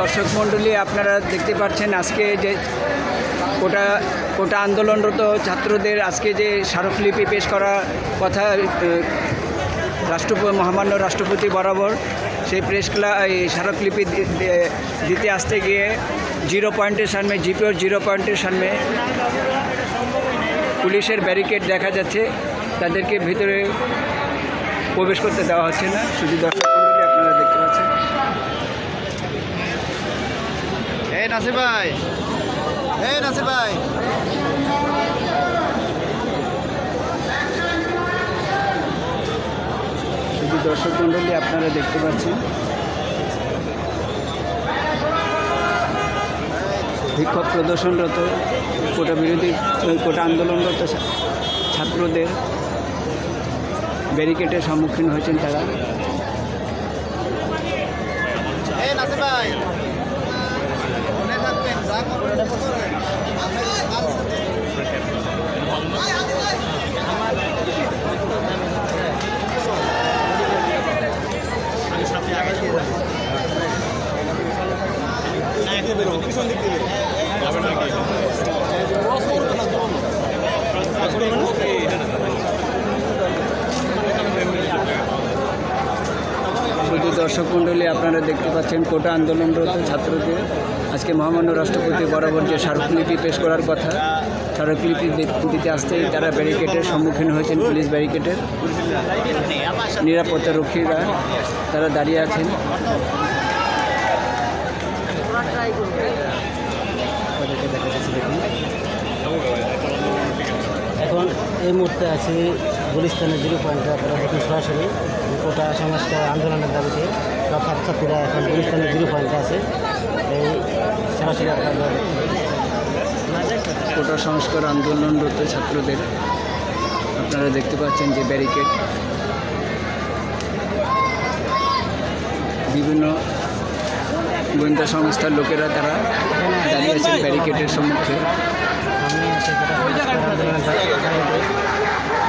দর্শক মণ্ডলী আপনারা দেখতে পাচ্ছেন আজকে যে কোটা কোটা আন্দোলনরত ছাত্রদের আজকে যে স্মারকলিপি পেশ করার কথা রাষ্ট্রপতি মহামান্য রাষ্ট্রপতি বরাবর সেই প্রেস ক্লা এই স্মারকলিপি দিতে আসতে গিয়ে জিরো পয়েন্টের সামনে, জিপিওর জিরো পয়েন্টের সামনে পুলিশের ব্যারিকেড দেখা যাচ্ছে। তাদেরকে ভিতরে প্রবেশ করতে দেওয়া হচ্ছে না। শুধু দর্শক মণ্ডলী আপনারা দেখতে পাচ্ছেন এই ভাই। এই নাসির ভাই। শুধু দর্শক মণ্ডলী আপনারা দেখতে পাচ্ছেন। বিক্ষোভ প্রদর্শনরত কোটা বিরোধী কোটা আন্দোলনরত ছাত্রদের ব্যারিকেডের সম্মুখীন হয়েছেন তারা এই নাসির ভাই মনে থাকবেন যা করবেন করেন। আপনার দর্শক মণ্ডলী, আপনারা দেখতে পাচ্ছেন কোটা আন্দোলনরত ছাত্রদের। আজকে মহামান্য রাষ্ট্রপতি বরাবর যে স্মারকলিপি পেশ করার কথা, স্মারকলিপি দিতে আসতেই তারা ব্যারিকেডের সম্মুখীন হয়েছেন পুলিশ ব্যারিকেডের নিরাপত্তা রক্ষীরা তারা দাঁড়িয়ে আছেন তাদেরকে দেখা যাচ্ছে দেখুন। এখন এই মুহূর্তে আছি গুলিস্তানের জিরো পয়েন্টে আপনারা দেখুন সরাসরি কোটা সংস্কার আন্দোলনের দাবিতে ছাত্রছাত্রীরা এখন গুলিস্তানের জিরো পয়েন্টে আছে। এই সরাসরি আপনারা কোটা সংস্কার আন্দোলনরত ছাত্রদের আপনারা দেখতে পাচ্ছেন যে ব্যারিকেড। বিভিন্ন গোয়েন্দা সংস্থার লোকেরা তারা দাঁড়িয়ে আছেন ব্যারিকেডের সম্মুখে। সামনে আছে